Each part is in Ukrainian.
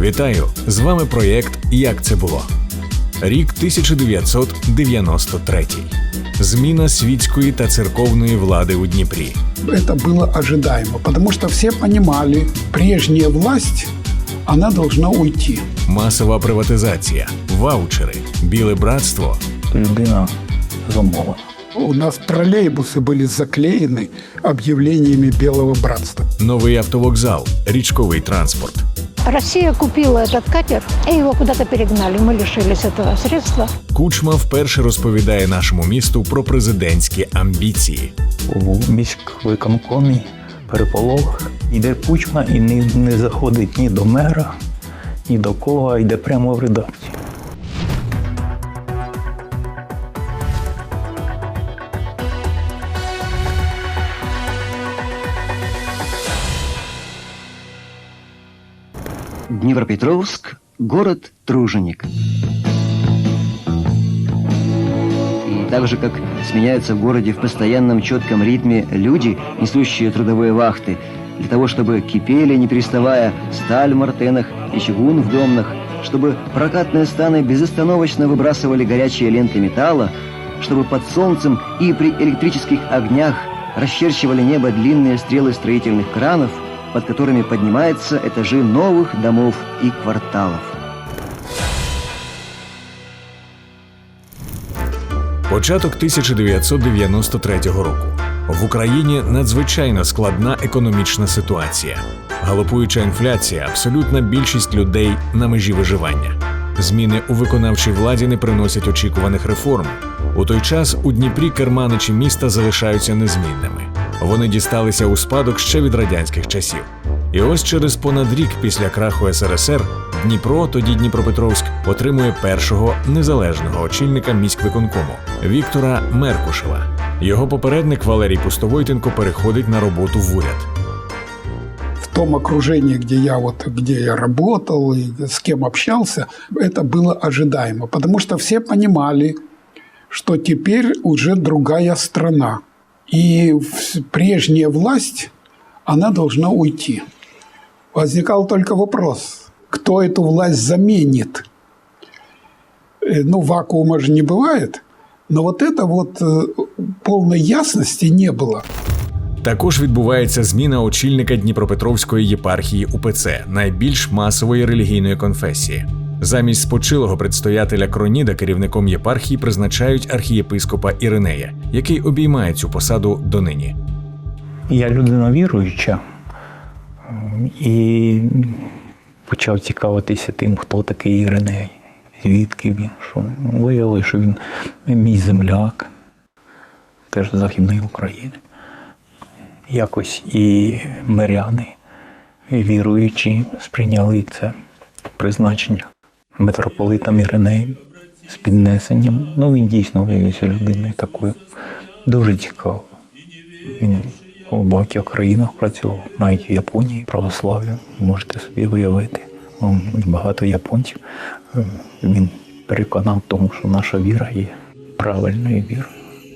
Вітаю! З вами проєкт Як це було? Рік 1993. Зміна світської та церковної влади у Дніпрі. Это было ожидаемо, потому что все понимали, прежняя власть, она должна уйти. Масова приватизація, ваучери, біле братство, людина замовлена. У нас троллейбусы были заклеены объявлениями Белого Братства. новий автовокзал, річковий транспорт. Россия купила этот катер, и его куда-то перегнали. Мы лишились этого средства. Кучма вперше розповідає нашому місту про президентські амбіції. У міськвиконкомі переполох. Йде кучма і не, не заходить ні до мера, ні до кого, а йде прямо в редакцію. Днепропетровск – город труженик. И так же, как сменяются в городе в постоянном четком ритме люди, несущие трудовые вахты, для того, чтобы кипели, не переставая, сталь в мартенах и чугун в домнах, чтобы прокатные станы безостановочно выбрасывали горячие ленты металла, чтобы под солнцем и при электрических огнях расчерчивали небо длинные стрелы строительных кранов, под которыми поднимаются этажи новых домов и кварталов. Початок 1993 року. В Україні надзвичайно складна економічна ситуація. Галопуюча інфляція, абсолютна більшість людей на межі виживання. Зміни у виконавчій владі не приносять очікуваних реформ. У той час у Дніпрі керманичі міста залишаються незмінними. Вони дісталися у спадок ще від радянських часів. І ось через понад рік після краху СРСР Дніпро, тоді Дніпропетровськ, отримує першого незалежного очільника міськвиконкому Віктора Меркушева. Його попередник Валерій Пустовойтенко переходить на роботу в уряд. В том окружении, где я, вот, где я работал и с кем общался, это было ожидаемо, потому что все понимали, что теперь уже другая страна. И в- прежняя власть, она должна уйти. Возникал только вопрос, кто эту власть заменит. Э, Ну, вакуума же не бывает. Но вот это вот э, полной ясности не было. Також відбувається зміна очільника Дніпропетровської єпархії УПЦ, найбільш масової релігійної конфесії. Замість спочилого предстоятеля Кроніда керівником єпархії призначають архієпископа Іринея, який обіймає цю посаду донині. Я людина віруюча і почав цікавитися тим, хто такий Іриней, звідки він, що виявили, що він мій земляк, теж Західної України. Якось і миряни, і віруючі сприйняли це призначення митрополитом Іринеєм з піднесенням. Ну, він дійсно виявився людиною такою дуже цікавою. Він у багатьох країнах працював, навіть в Японії православ'я, можете собі виявити. Багато японців. Він переконав тому, що наша віра є правильною вірою.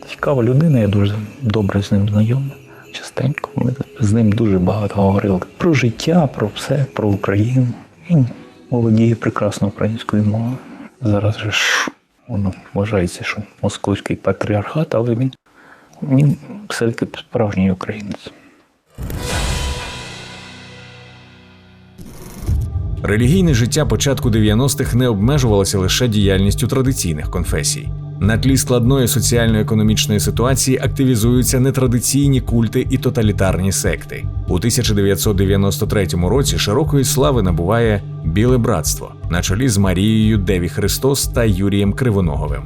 Цікава людина, я дуже добре з ним знайомий. Частенько ми з ним дуже багато говорили про життя, про все, про Україну. Він володіє прекрасно українською мовою. Зараз же ж воно вважається, що московський патріархат, але він він все-таки справжній українець. Релігійне життя початку 90-х не обмежувалося лише діяльністю традиційних конфесій. На тлі складної соціально-економічної ситуації активізуються нетрадиційні культи і тоталітарні секти. У 1993 році широкої слави набуває Біле братство на чолі з Марією Деві Христос та Юрієм Кривоноговим.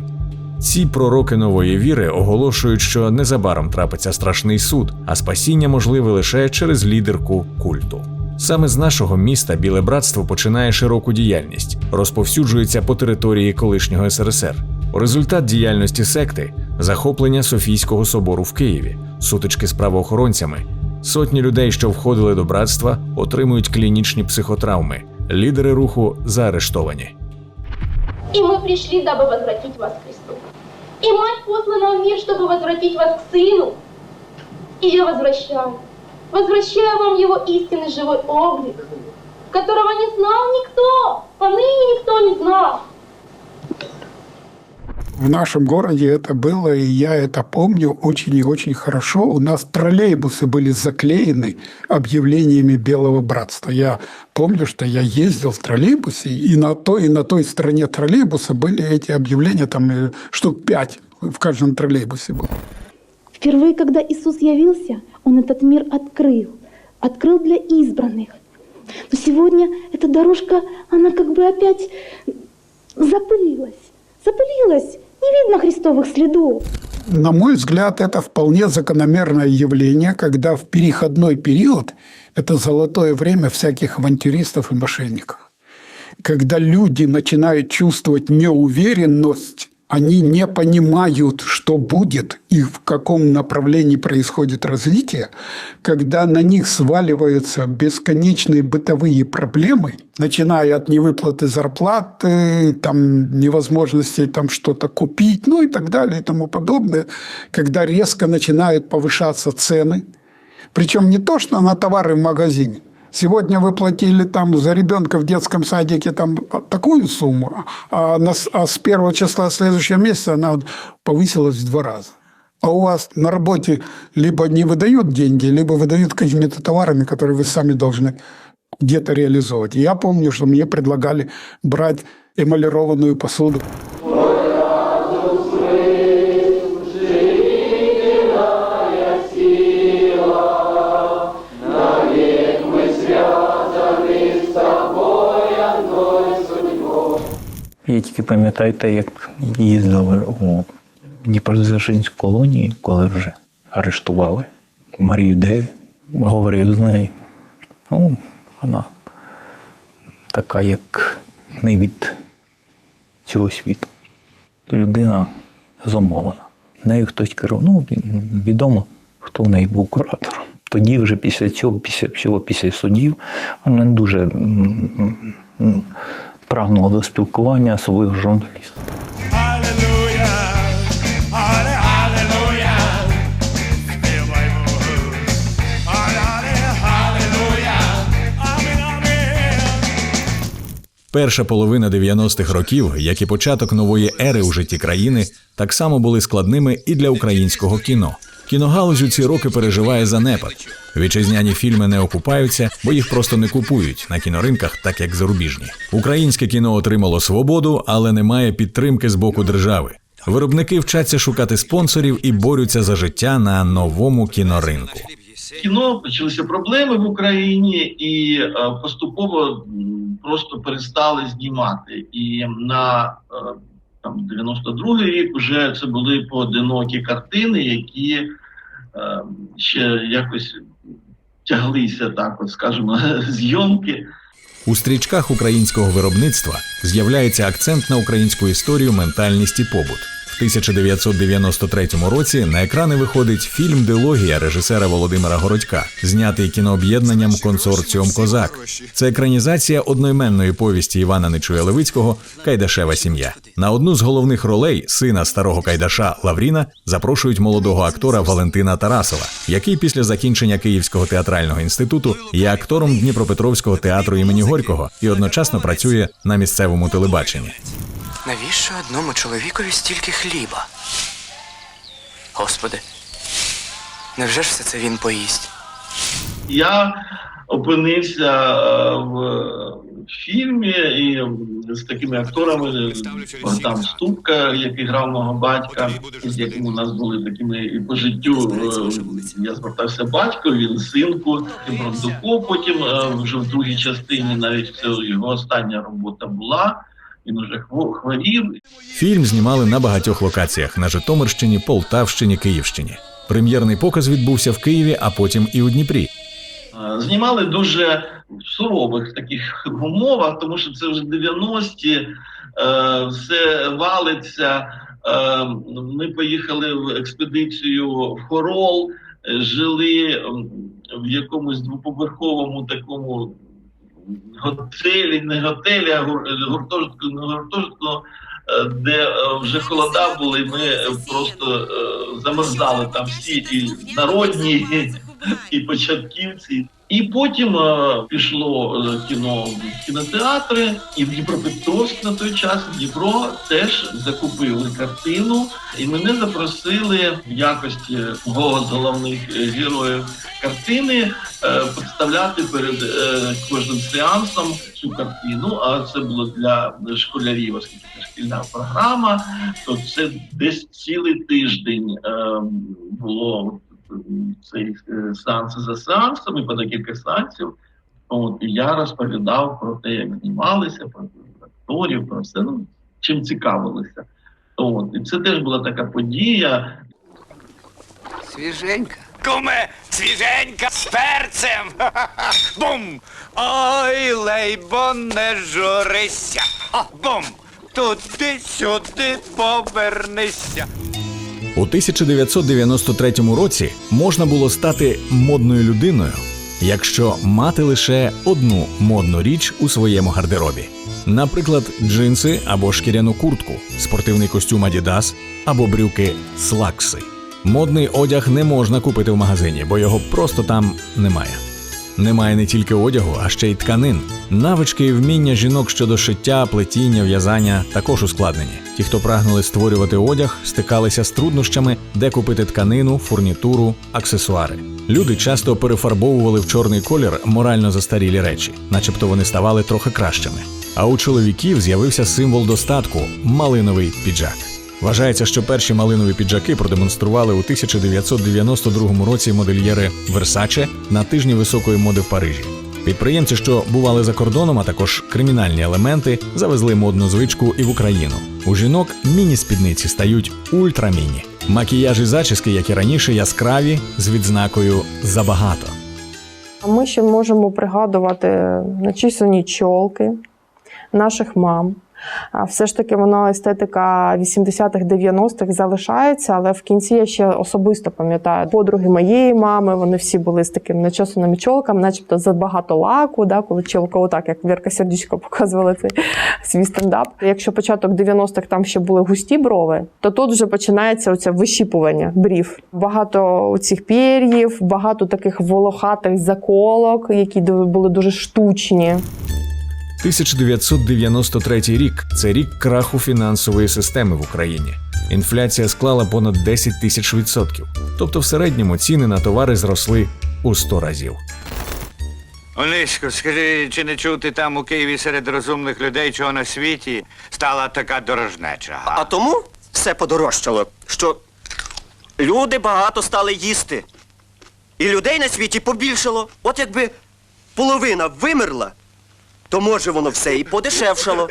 Ці пророки нової віри оголошують, що незабаром трапиться страшний суд, а спасіння можливе лише через лідерку культу. Саме з нашого міста Біле братство починає широку діяльність, розповсюджується по території колишнього СРСР. Результат діяльності секти захоплення Софійського собору в Києві, сутички з правоохоронцями. Сотні людей, що входили до братства, отримують клінічні психотравми. Лідери руху заарештовані. И мы пришли, дабы возвратить вас к Христу. И Мать послана в мир, чтобы возвратить вас к Сыну. И я возвращаю. Возвращаю вам Его истинный живой облик, которого не знал никто война. В нашем городе это было, и я это помню очень и очень хорошо. У нас троллейбусы были заклеены объявлениями Белого Братства. Я помню, что я ездил в троллейбусе, и на той, и на той стороне троллейбуса были эти объявления, там э, штук пять в каждом троллейбусе было. Впервые, когда Иисус явился, Он этот мир открыл. Открыл для избранных. Но сегодня эта дорожка, она как бы опять запылилась. Запылилась. Не видно христовых следов. На мой взгляд, это вполне закономерное явление, когда в переходной период, это золотое время всяких авантюристов и мошенников, когда люди начинают чувствовать неуверенность, они не понимают, что будет и в каком направлении происходит развитие, когда на них сваливаются бесконечные бытовые проблемы, начиная от невыплаты зарплаты, там, невозможности там, что-то купить, ну и так далее и тому подобное, когда резко начинают повышаться цены, причем не то, что на товары в магазине. Сегодня вы платили там за ребенка в детском садике там такую сумму, а, на а с первого числа следующего месяца она повысилась в два раза. А у вас на работе либо не выдают деньги, либо выдают какими-то товарами, которые вы сами должны где-то реализовывать. Я помню, что мне предлагали брать эмалированную посуду. Я тільки пам'ятаю те, як їздили у Дніпродзержинську колонії, коли вже арештували Марію Деві. Говорив з нею. Ну, вона така, як не від цього світу. Людина замовлена. Нею хтось керував. Ну, відомо, хто в неї був куратором. Тоді, вже після цього, після всього після судів, вона не дуже прагнула до спілкування, особливо з Перша половина 90-х років, як і початок нової ери у житті країни, так само були складними і для українського кіно. Кіногалузь у ці роки переживає занепад. Вітчизняні фільми не окупаються, бо їх просто не купують на кіноринках, так як зарубіжні. Українське кіно отримало свободу, але немає підтримки з боку держави. Виробники вчаться шукати спонсорів і борються за життя на новому кіноринку. Кіно почалися проблеми в Україні, і е, поступово просто перестали знімати. І на е, там 92-й рік вже це були поодинокі картини, які е, ще якось тяглися так, от скажімо, зйомки. У стрічках українського виробництва з'являється акцент на українську історію, ментальність і побут. В 1993 році на екрани виходить фільм Дилогія режисера Володимира Городька, знятий кінооб'єднанням консорціум Козак. Це екранізація одноіменної повісті Івана Нечуя Левицького Кайдашева сім'я. На одну з головних ролей сина старого Кайдаша Лавріна запрошують молодого актора Валентина Тарасова, який після закінчення Київського театрального інституту є актором Дніпропетровського театру імені Горького і одночасно працює на місцевому телебаченні. Навіщо одному чоловікові стільки хліба? Господи, невже ж все це він поїсть? Я опинився е, в фільмі і з такими акторами Богдан Ступка, який грав мого батька, з яким у нас були такими і по життю. е, Я звертався батько, він синку, і Брондуко. Потім е, вже в другій частині навіть це його остання робота була. Він уже хво- хворів, Фільм знімали на багатьох локаціях на Житомирщині, Полтавщині, Київщині. Прем'єрний показ відбувся в Києві, а потім і у Дніпрі. Знімали дуже в сурових таких умовах, тому що це вже 90-ті, е, все валиться. Е, ми поїхали в експедицію в Хорол, е, жили в якомусь двоповерховому такому готелі, не готелі, а гуртожитку, не гуртожитку, е, де е, вже холода були, ми просто е, замерзали там всі і народні, і початківці. І потім е, пішло е, кіно в кінотеатри, і в Дніпропетровськ на той час Дніпро теж закупили картину, і мене запросили в якості одного з головних е, героїв картини е, представляти перед е, кожним сеансом цю картину. А це було для школярів, оскільки це шкільна програма. То це десь цілий тиждень е, було цей е, сеанс за сеансом і по декілька сеансів. От і я розповідав про те, як знімалися, про акторів, про все, ну чим цікавилися. От і це теж була така подія. Свіженька. Куме, свіженька з перцем. Ха-ха-ха. Бум! Ой, лейбо, не журися. А, бум! Туди-сюди повернися. У 1993 році можна було стати модною людиною, якщо мати лише одну модну річ у своєму гардеробі. Наприклад, джинси або шкіряну куртку, спортивний костюм Adidas або брюки Слакси. Модний одяг не можна купити в магазині, бо його просто там немає. Немає не тільки одягу, а ще й тканин. Навички і вміння жінок щодо шиття, плетіння, в'язання також ускладнені. Ті, хто прагнули створювати одяг, стикалися з труднощами, де купити тканину, фурнітуру, аксесуари. Люди часто перефарбовували в чорний колір морально застарілі речі, начебто вони ставали трохи кращими. А у чоловіків з'явився символ достатку малиновий піджак. Вважається, що перші малинові піджаки продемонстрували у 1992 році модельєри Versace на тижні високої моди в Парижі. Підприємці, що бували за кордоном, а також кримінальні елементи, завезли модну звичку і в Україну. У жінок міні-спідниці стають ультраміні. Макіяж і зачіски, як і раніше, яскраві з відзнакою забагато. Ми ще можемо пригадувати начисані чолки наших мам. Все ж таки вона естетика 80-х, 90-х залишається, але в кінці я ще особисто пам'ятаю подруги моєї мами. Вони всі були з таким начесаними чолками, начебто забагато лаку, да, коли чолка, отак, як Вірка Сердючко показувала цей свій стендап. Якщо початок 90-х там ще були густі брови, то тут вже починається оце вищіпування брів. Багато цих пір'їв, багато таких волохатих заколок, які були дуже штучні. 1993 рік це рік краху фінансової системи в Україні. Інфляція склала понад 10 тисяч відсотків. Тобто, в середньому ціни на товари зросли у 100 разів. Онишко, скажи, чи не чути там у Києві серед розумних людей, чого на світі стала така дорожнеча? А тому все подорожчало, що люди багато стали їсти. І людей на світі побільшало. От якби половина вимерла, то може воно все і подешевшало.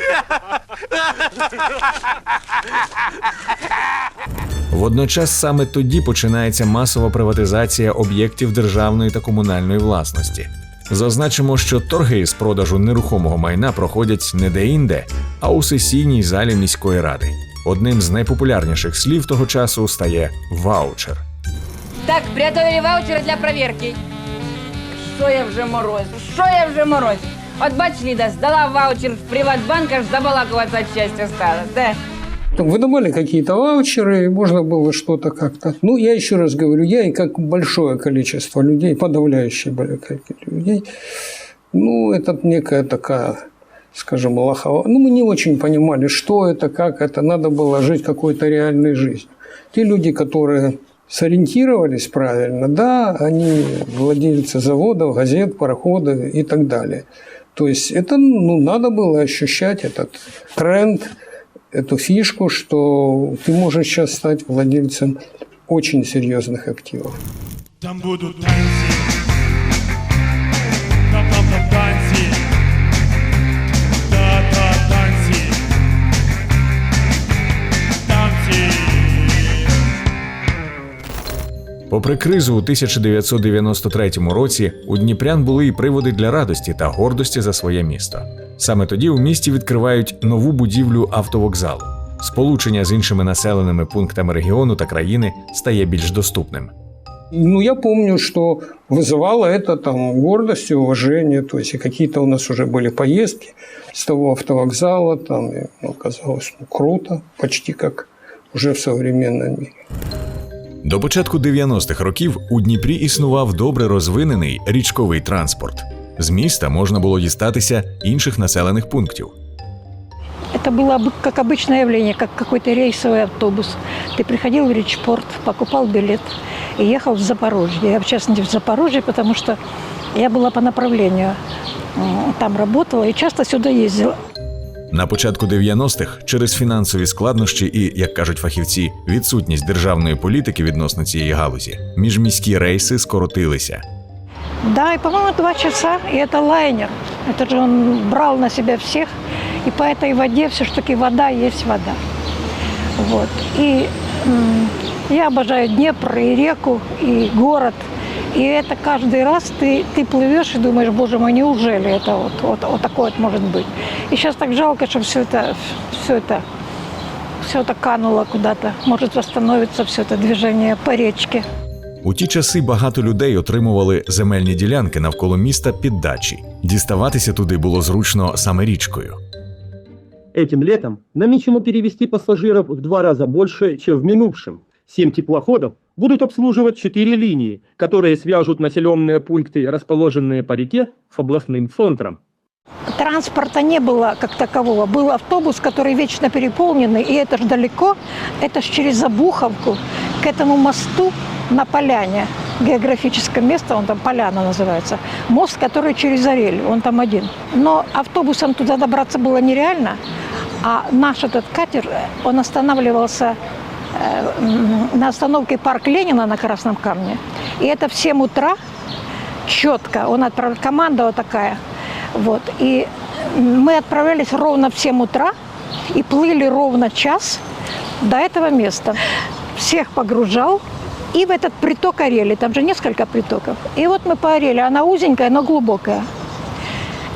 Водночас саме тоді починається масова приватизація об'єктів державної та комунальної власності. Зазначимо, що торги з продажу нерухомого майна проходять не де-інде, а у сесійній залі міської ради. Одним з найпопулярніших слів того часу стає ваучер. Так, приготовили ваучери для проверки. Що я вже морозь? Що я вже морозь? От бач, Ліда, здала ваучер в Приватбанк, аж забалакуватися від щастя стала. Да. Выдавали какие-то ваучеры, можно было что-то как-то. Ну, я еще раз говорю, я и как большое количество людей, подавляющее количество людей, ну, это некая такая, скажем, лохова. Ну, мы не очень понимали, что это, как это. Надо было жить какой-то реальной жизнью. Те люди, которые сориентировались правильно, да, они владельцы заводов, газет, пароходов и так далее. То есть это ну, надо было ощущать этот тренд, эту фишку, что ты можешь сейчас стать владельцем очень серьезных активов. Там будуть танці. Там там там танці. Попри кризу у 1993 році, у Дніпрян були і приводи для радості та гордості за своє місто. Саме тоді у місті відкривають нову будівлю автовокзалу. Сполучення з іншими населеними пунктами регіону та країни стає більш доступним. Ну, я помню, что вызывало это там гордость и уважение. То есть и какие-то у нас уже были поездки с того автовокзала. Там и, ну, казалось, ну, круто, почти как уже в современном мире. До початку 90-х років у Дніпрі існував добре розвинений річковий транспорт. З міста можна було дістатися інших населених пунктів. Это было бы как обычное явление, как какой-то рейсовый автобус. Ты приходил в Речпорт, покупал билет и ехал в Запорожье. Я, в частности, в Запорожье, потому что я была по направлению. м, Там работала и часто сюда ездила. На початку 90-х через фінансові складнощі і, як кажуть фахівці, відсутність державної політики відносно цієї галузі, міжміські рейси скоротилися. Да, и, по-моему, два часа, и это лайнер. Это же он брал на себя всех. И по этой воде все-таки вода есть вода. Вот. И м, я обожаю Днепр, и реку, и город. И это каждый раз ты, ты плывешь и думаешь, боже мой, неужели это вот, вот, вот такое вот может быть. И сейчас так жалко, что все это, все это, все это кануло куда-то. Может восстановится все это движение по речке. У ті часи багато людей отримували земельні ділянки навколо міста під дачі. Діставатися туди було зручно саме річкою. Этим летом намечено перевести пассажиров в два раза больше, чем в минувшем. Семь теплоходов Будут обслуживать четыре линии, которые свяжут населенные пункты, расположенные по реке, с областным центром. Транспорта не было как такового. Был автобус, который вечно переполненный, и это ж далеко, это ж через Забуховку, к этому мосту на Поляне, географическое место, он там Поляна называется, мост, который через Орель, он там один. Но автобусом туда добраться было нереально, а наш этот катер, он останавливался на остановке Парк Ленина на Красном Камне, и это в 7 утра четко, он отправил, команда вот такая, вот, и мы отправлялись ровно в 7 утра и плыли ровно час до этого места. Всех погружал, и в этот приток Орели, там же несколько притоков. И вот мы по Орели, она узенькая, но глубокая.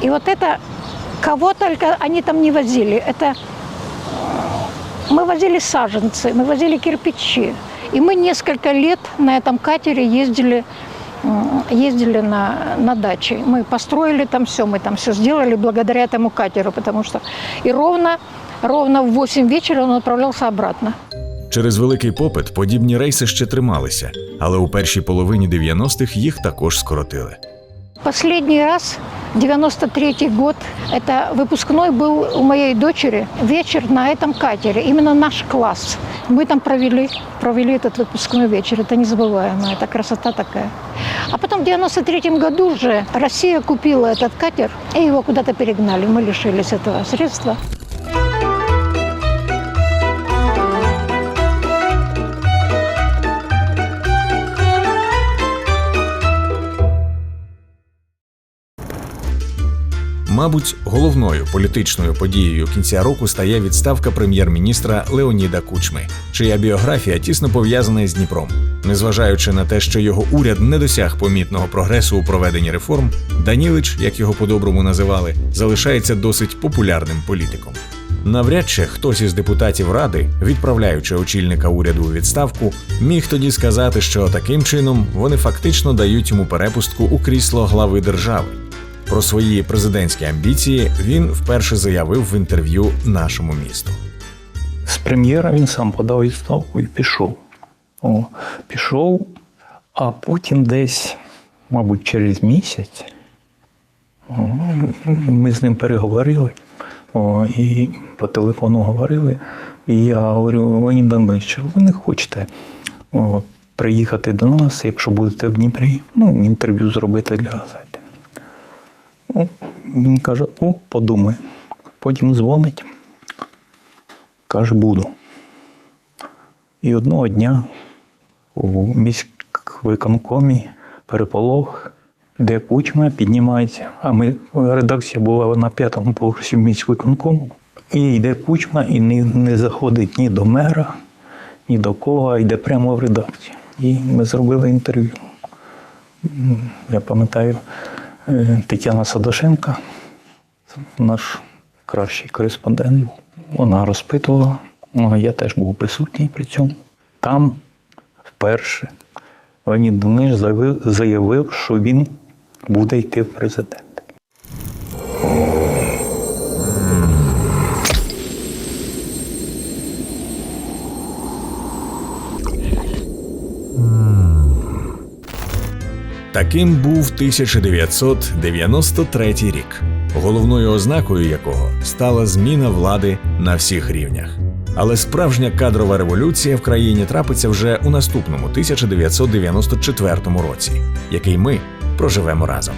И вот это, кого только они там не возили, это мы возили саженцы, мы возили кирпичи. И мы несколько лет на этом катере ездили, м, ездили на, на дачи. Мы построили там все, мы там все сделали благодаря этому катеру, потому что и ровно, ровно в 8 вечера он отправлялся обратно. Через великий попит подібні рейси ще трималися, але у першій половині 90-х їх також скоротили. Последний раз, 93 год, это выпускной был у моей дочери, вечер на этом катере, именно наш класс. Мы там провели, провели этот выпускной вечер, это незабываемо, это красота такая. А потом в 93 году уже Россия купила этот катер, и его куда-то перегнали, мы лишились этого средства. Мабуть, головною політичною подією кінця року стає відставка прем'єр-міністра Леоніда Кучми, чия біографія тісно пов'язана з Дніпром. Незважаючи на те, що його уряд не досяг помітного прогресу у проведенні реформ, Данілич, як його по-доброму називали, залишається досить популярним політиком. Навряд чи хтось із депутатів ради, відправляючи очільника уряду у відставку, міг тоді сказати, що таким чином вони фактично дають йому перепустку у крісло глави держави. Про свої президентські амбіції він вперше заявив в інтерв'ю нашому місту. З прем'єра він сам подав відставку і пішов. О, пішов, а потім десь, мабуть, через місяць о, ми з ним переговорили. О, і по телефону говорили. І я говорю, Леонід Донбасович, ви не хочете о, приїхати до нас, якщо будете в Дніпрі, ну, інтерв'ю зробити для газети. Ну, він каже, о, подумай. Потім дзвонить. Каже, буду. І одного дня у міськвиконкомі переполох, де кучма піднімається. А ми редакція була на п'ятому поверсі міськвиконкому. І йде кучма і не, не заходить ні до мера, ні до кого, а йде прямо в редакцію. І ми зробили інтерв'ю. Я пам'ятаю, Тетяна Садошенка, наш кращий кореспондент, вона розпитувала. Ну, Я теж був присутній при цьому. Там вперше Леонід заявив, заявив, що він буде йти в президент. Таким був 1993 рік, головною ознакою якого стала зміна влади на всіх рівнях. Але справжня кадрова революція в країні трапиться вже у наступному 1994 році, який ми проживемо разом.